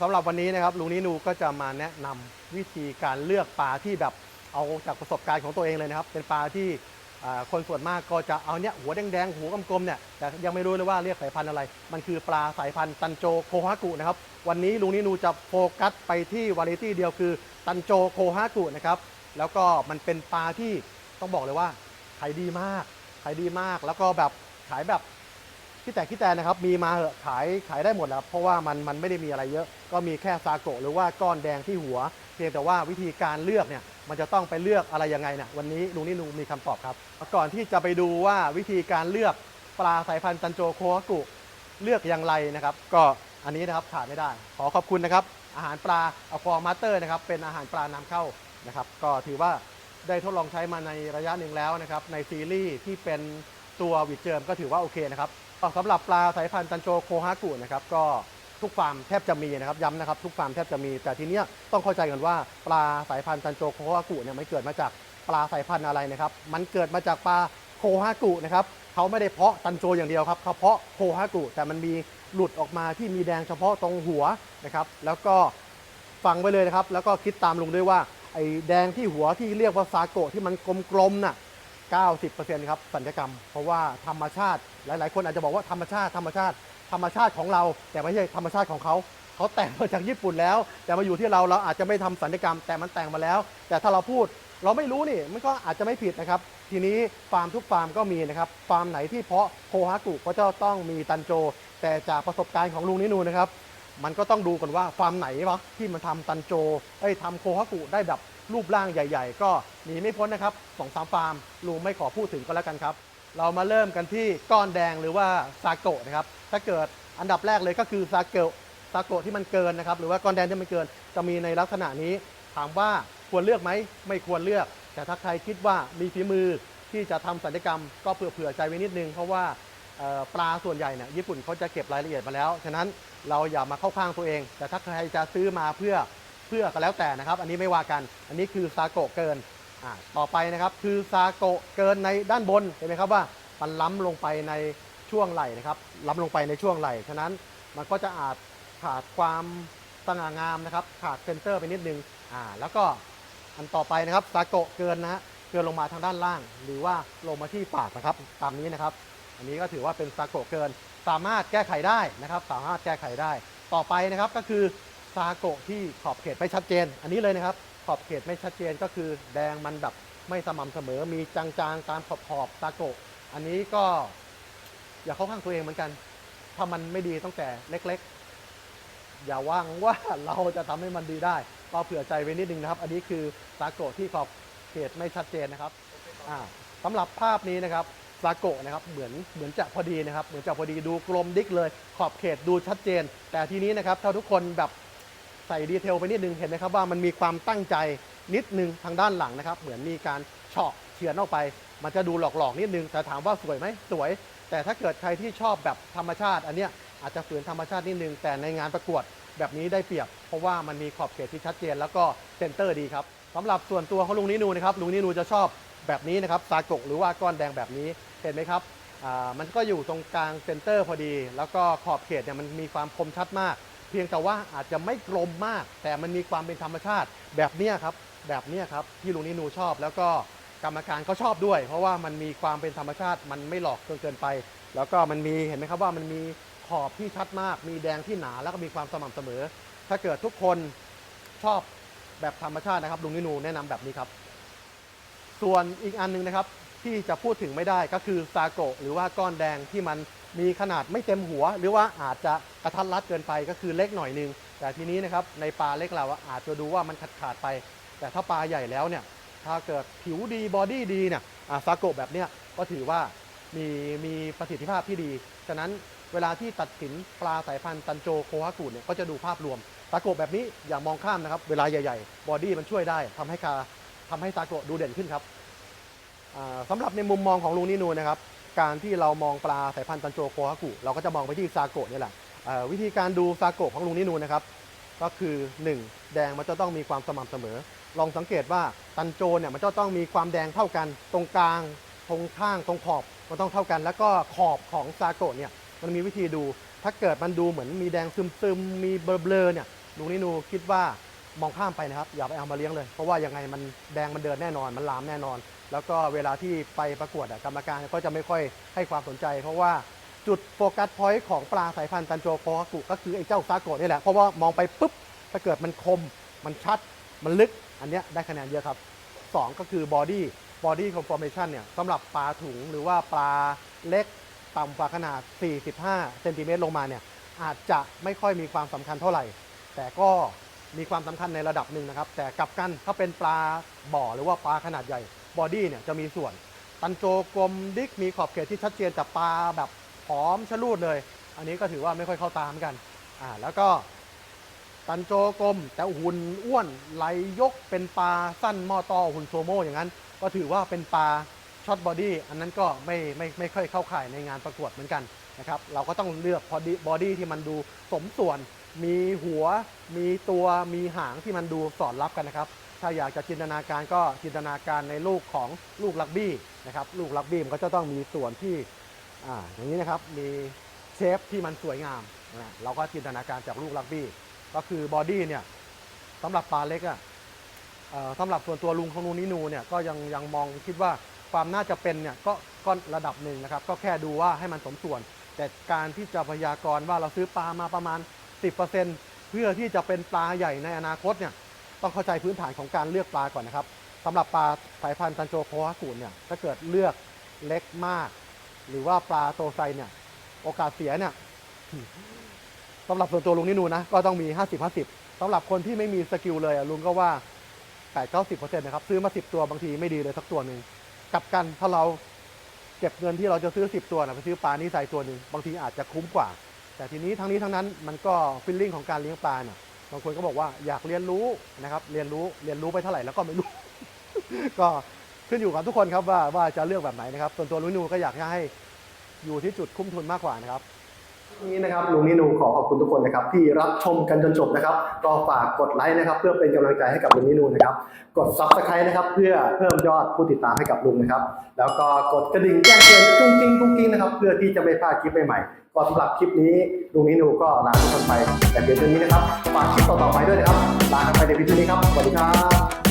สำหรับวันนี้นะครับลุงนินูก็จะมาแนะนำวิธีการเลือกปลาที่แบบเอาจากประสบการณ์ของตัวเองเลยนะครับ เป็นปลาที่อ่าคนส่วนมากก็จะเอาเนี้ยหัวแดงๆหัวกลมๆเนี่ยแต่ยังไม่รู้เลยว่าเรียกสายพันธุ์อะไร มันคือปลาสายพันธุ์ตันโจโคฮากุนะครับวันนี้ลุงนินูจะโฟกัสไปที่วาไรตี้เดียวคือตันโจโคฮากุนะครับแล้วก็มันเป็นปลาที่ต้องบอกเลยว่าขายดีมากขายดีมากแล้วก็แบบขายแบบ ที่แต่ที่แต่นะครับมีมาเหอะขายขายได้หมดแล้วเพราะว่ามันมันไม่ได้มีอะไรเยอะ ก็มีแค่ซาโกะหรือว่าก้อนแดงที่หัว เพียงแต่ว่าวิธีการเลือกเนี่ยมันจะต้องไปเลือกอะไรยังไงเนี่ยวันนี้ลุงนินูมีคำตอบครับ ก่อนที่จะไปดูว่าวิธีการเลือกปลาสายพันธุ์ตันโจโคฮกุเลือกอย่างไรนะครับ ก็อันนี้นะครับขาดไม่ได้ ขอขอบคุณนะครับ อาหารปลาอฟอร์มาสเตอร์นะครับเป็นอาหารปลานำเข้านะครับก็ถือว่าได้ทดลองใช้มาในระยะหนึ่งแล้วนะครับในซีรีส์ที่เป็นตัววิดเจิมก็ถือว่าโอเคนะครับ สำหรับปลาสายพันธุ์ตันโจโคฮากุนะครับก็ทุกฟาร์มแทบจะมีนะครับย้ำนะครับทุกฟาร์มแทบจะมี แต่ทีเนี้ยต้องเข้าใจกันว่าปลาสายพันธุ์ตันโจโคฮากุเนี่ยมันเกิดมาจากปลาสายพันธุ์อะไรนะครับมันเกิดมาจากปลาโคฮากุนะครับเขาไม่ได้เพาะตันโจอย่างเดียวครับเขาเพาะโคฮากุแต่มันมีหลุดออกมาที่มีแดงเฉพาะตรงหัวนะครับแล้วก็ฟังไว้เลยนะครับ แล้วก็คิดตามลุงด้วยว่าไอ้แดงที่หัวที่เรียกว่าซาโกะที่มันกลมๆน่ะ 90%ครับสัญญกรรม เพราะว่าธรรมชาติหลาย ๆ คนอาจจะบอกว่าธรรมชาติธรรมชาติธรรมชาติของเรา แต่ไม่ใช่ธรรมชาติของเขาเขาแต่งมาจากญี่ปุ่นแล้ว แต่มาอยู่ที่เราเราอาจจะไม่ทำสัญญกรรม แต่มันแต่งมาแล้ว แต่ถ้าเราพูดเราไม่รู้นี่มันก็อาจจะไม่ผิดนะครับ ทีนี้ฟาร์มทุกฟาร์มก็มีนะครับฟาร์มไหนที่เพาะโคฮากุก็จะต้องมีตันโจ แต่จากประสบการณ์ของลุงนินูนะครับ มันก็ต้องดูกันว่าฟาร์มไหนวะที่มันทำตันโจเอ้ยทำโคฮากุได้แบบรูปร่างใหญ่ ๆ ก็หนีไม่พ้นนะครับสองสามฟาร์มลุงไม่ขอพูดถึงก็แล้วกันครับ เรามาเริ่มกันที่ก้อนแดงหรือว่าซาโกะนะครับถ้าเกิดอันดับแรกเลยก็คือซาโกะซาโกะที่มันเกินนะครับหรือว่าก้อนแดงที่มันเกิน จะมีในลักษณะนี้ ถามว่าควรเลือกไหมไม่ควรเลือก แต่ถ้าใครคิดว่ามีฝีมือที่จะทำสัญญกรรมก็เผื่อๆใจไว้นิดนึงเพราะว่า ปลาส่วนใหญ่เนี่ยญี่ปุ่นเขาจะเก็บรายละเอียดมาแล้ว ฉะนั้นเราอย่ามาเข้าข้างตัวเอง แต่ถ้าใครจะซื้อมาเพื่อเพื่อก็แล้วแต่นะครับ อันนี้ไม่ว่ากัน อันนี้คือซาโกะเกินต่อไปนะครับคือซาโกะเกินในด้านบนเห็นไหมครับว่ามันล้ำลงไปในช่วงไหล่นะครับล้ำลงไปในช่วงไหล่ฉะนั้นมันก็จะอาจขาดความสง่างามนะครับ ขาดเซนเตอร์ไปนิดนึงอ่าแล้วก็อันต่อไปนะครับซาโกะเกินนะฮะเกินลงมาทางด้านล่าง หรือว่าลงมาที่ปากนะครับตามนี้นะครับ อันนี้ก็ถือว่าเป็นซาโกเกิน สามารถแก้ไขได้นะครับ สามารถแก้ไขได้ ต่อไปนะครับก็คือซาโกที่ขอบเขตไม่ชัดเจน อันนี้เลยนะครับ ขอบเขตไม่ชัดเจนก็คือแดงมันแบบไม่สม่ำเสมอ มีจางๆ ตามขอบขอบๆซาโกอันนี้ก็อย่าเข้าข้างตัวเองเหมือนกัน ถ้ามันไม่ดีตั้งแต่เล็กๆ อย่าว่างว่าเราจะทำให้มันดีได้ ก็เผื่อใจไว้นิดนึงนะครับ อันนี้คือซาโกที่ขอบเขตไม่ชัดเจนนะครับอ่าสำหรับภาพนี้นะครับ ซาโกะนะครับเหมือนเหมือนจะพอดีนะครับเหมือนจะพอดีดูกลมดิกเลย ขอบเขตดูชัดเจน แต่ทีนี้นะครับถ้าทุกคนแบบใส่ดีเทลไปนิดนึงเห็นไหมครับว่ามันมีความตั้งใจนิดนึงทางด้านหลังนะครับ เหมือนมีการเฉาะเฉือนออกไป มันจะดูหลอกๆนิดนึงแต่ถามว่าสวยไหมสวย แต่ถ้าเกิดใครที่ชอบแบบธรรมชาติ อันเนี้ยอาจจะฝืนธรรมชาตินิดนึง แต่ในงานประกวดแบบนี้ได้เปรียบ เพราะว่ามันมีขอบเขตที่ชัดเจน แล้วก็เซนเตอร์ดีครับสำหรับส่วนตัวของลุงนินูนะครับลุงนินูจะชอบ แบบนี้นะครับซาโกหรือว่าก้อนแดงแบบนี้เห็นไหมครับมันก็อยู่ตรงกลางเซนเตอร์พอดี แล้วก็ขอบเขตเนี่ยมันมีความคมชัดมาก เพียงแต่ว่าอาจจะไม่กลมมาก แต่มันมีความเป็นธรรมชาติแบบนี้ครับแบบนี้ครับที่ลุงนิโนชอบ แล้วก็กรรมการก็ชอบด้วย เพราะว่ามันมีความเป็นธรรมชาติ มันไม่หลอกจนเกินไป แล้วก็มันมีเห็นไหมครับว่ามันมีขอบที่ชัดมาก มีแดงที่หนาแล้วก็มีความสม่ำเสมอ ถ้าเกิดทุกคนชอบแบบธรรมชาตินะครับลุงนิโนแนะนำแบบนี้ครับ ส่วนอีกอันหนึงนะครับที่จะพูดถึงไม่ได้ก็คือซาโกหรือว่าก้อนแดงที่มันมีขนาดไม่เต็มหัว หรือว่าอาจจะกระทัดรัดเกินไปก็คือเล็กหน่อยนึง แต่ทีนี้นะครับในปลาเล็กเราอาจจะดูว่ามันขาดขาดๆไป แต่ถ้าปลาใหญ่แล้วเนี่ยถ้าเกิดผิวดีบอดี้ดีเนี่ยอ่าซาโกแบบเนี้ยก็ถือว่ามีมีประสิทธิภาพที่ดี ฉะนั้นเวลาที่ตัดสินปลาสายพันธุ์ตันโจโคฮากุเนี่ยก็จะดูภาพรวมซาโกะแบบนี้อย่ามองข้ามนะครับ เวลาใหญ่ ๆ บอดี้มันช่วยได้ทำให้กา ทำให้ซาโกะดูเด่นขึ้นครับอ่าสำหรับในมุมมองของลุงนินูนะครับ การที่เรามองปลาสายพันธุ์ตันโจโคฮากุเราก็จะมองไปที่ซาโกะนี่แหละวิธีการดูซาโกะของลุงนินูนะครับ ก็คือ 1 แดงมันจะต้องมีความสม่ำเสมอ ลองสังเกตว่าตันโจเนี่ยมันจะต้องมีความแดงเท่ากัน ตรงกลาง ตรงข้างตรงขอบมันต้องเท่ากัน แล้วก็ขอบของซาโกะเนี่ยมันมีวิธีดู ถ้าเกิดมันดูเหมือนมีแดงซึมๆมีเบลอๆเนี่ยลุงนินูคิดว่า มองข้ามไปนะครับ อย่าไปเอามาเลี้ยงเลย เพราะว่ายังไงมันแดงมันเดินแน่นอน มันลามแน่นอน แล้วก็เวลาที่ไปประกวดอะกรรมการก็จะไม่ค่อยให้ความสนใจ เพราะว่าจุดโฟกัสพอยต์ของปลาสายพันธุ์ตันโจโคฮากุก็คือไอ้เจ้าซาโกะนี่แหละ เพราะว่ามองไปปุ๊บถ้าเกิดมันคม มันชัด มันลึก อันเนี้ยได้คะแนนเยอะครับ 2 ก็คือบอดี้ บอดี้คอนฟอร์เมชันเนี่ยสำหรับปลาถุงหรือว่าปลาเล็กต่ำกว่าขนาด 45 เซนติเมตรลงมาเนี่ยอาจจะไม่ค่อยมีความสำคัญเท่าไหร่ แต่ก็ มีความสำคัญในระดับหนึ่งนะครับ แต่กลับกันถ้าเป็นปลาบ่อหรือว่าปลาขนาดใหญ่บอดี้เนี่ยจะมีส่วน ตันโจกลมดิกมีขอบเขตที่ชัดเจนแต่ปลาแบบผอมชะลูดเลย อันนี้ก็ถือว่าไม่ค่อยเข้าตามกันอ่าแล้วก็ตันโจกลมแต่หุ่นอ้วนไหลยกเป็นปลาสั้นมอต่อหุ่นโซโม่อย่างนั้น ก็ถือว่าเป็นปลาช็อตบอดี้อันนั้นก็ไม่ไม่ไม่ค่อยเข้าข่ายในงานประกวดเหมือนกันนะครับเราก็ต้องเลือกพอดีบอดี้ที่มันดูสมส่วน มีหัว มีตัว มีหางที่มันดูสอดรับกันนะครับ ถ้าอยากจะจินตนาการก็จินตนาการในลูกของลูกลักบี้นะครับ ลูกลักบี้มันก็จะต้องมีส่วนที่อ่าอย่างนี้นะครับ มีเชฟที่มันสวยงามนะเราก็จินตนาการจากลูกลักบี้ ก็คือบอดี้เนี่ยสำหรับปลาเล็กอะ่ะสำหรับส่วนตัวลุงของลุงนินูเนี่ยก็ยังยังมองคิดว่าความน่าจะเป็นเนี่ยก็ก็ระดับหนึ่งนะครับ ก็แค่ดูว่าให้มันสมส่วน แต่การที่จะพยากรณ์ว่าเราซื้อปลามาประมาณ 10%เพื่อที่จะเป็นปลาใหญ่ในอนาคตเนี่ยต้องเข้าใจพื้นฐานของการเลือกปลาก่อนนะครับสำหรับปลาสายพันธุ์ตันโจโคฮากุเนี่ยถ้าเกิดเลือกเล็กมาก หรือว่าปลาโตไซเนี่ยโอกาสเสียเนี่ยสำหรับส่วนตัวลุงนี่นูนะก็ต้องมี 50 50สำหรับคนที่ไม่มีสกิลเลยอะลุงก็ว่า 8 90นะครับซื้อมา 10 ตัวบางทีไม่ดีเลยสักตัวหนึ่งกลับกันถ้าเราเก็บเงินที่เราจะซื้อ 10 ตัวนะไปซื้อปลานี่ใส่ตัวหนึ่งบางทีอาจจะคุ้มกว่า แต่ทีนี้ทั้งนี้ทั้งนั้นมันก็ฟิลลิ่งของการเลี้ยงปลาเนี่ยบางคนก็บอกว่าอยากเรียนรู้นะครับ เรียนรู้เรียนรู้ไปเท่าไหร่แล้วก็ไม่รู้ ก็ขึ้นอยู่กับทุกคนครับว่าว่าจะเลือกแบบไหนนะครับส่วนตัวลุนนูก็อยากให้อยู่ที่จุดคุ้มทุนมากกว่านะครับ นี้นะครับลุงนิโนขอขอบคุณทุกคนนะครับที่รับชมกันจนจบนะครับก็ฝากกดไลค์นะครับเพื่อเป็นกำลังใจให้กับลุงนิโนนะครับกด subscribe นะครับเพื่อเพิ่มยอดผู้ติดตามให้กับลุงนะครับ แล้วก็กดกระดิ่งแจ้งเตือนกุ้งกิ้งกุ้งกิ้งนะครับเพื่อที่จะไม่พลาดคลิปใหม่ๆก็สำหรับคลิปนี้ลุงนิโนก็ลาทุกคนไปแต่เพียงเท่านี้นะครับฝากคลิปต่อๆไปด้วยนะครับลากันไปในวิดีโอนี้ครับสวัสดีครับ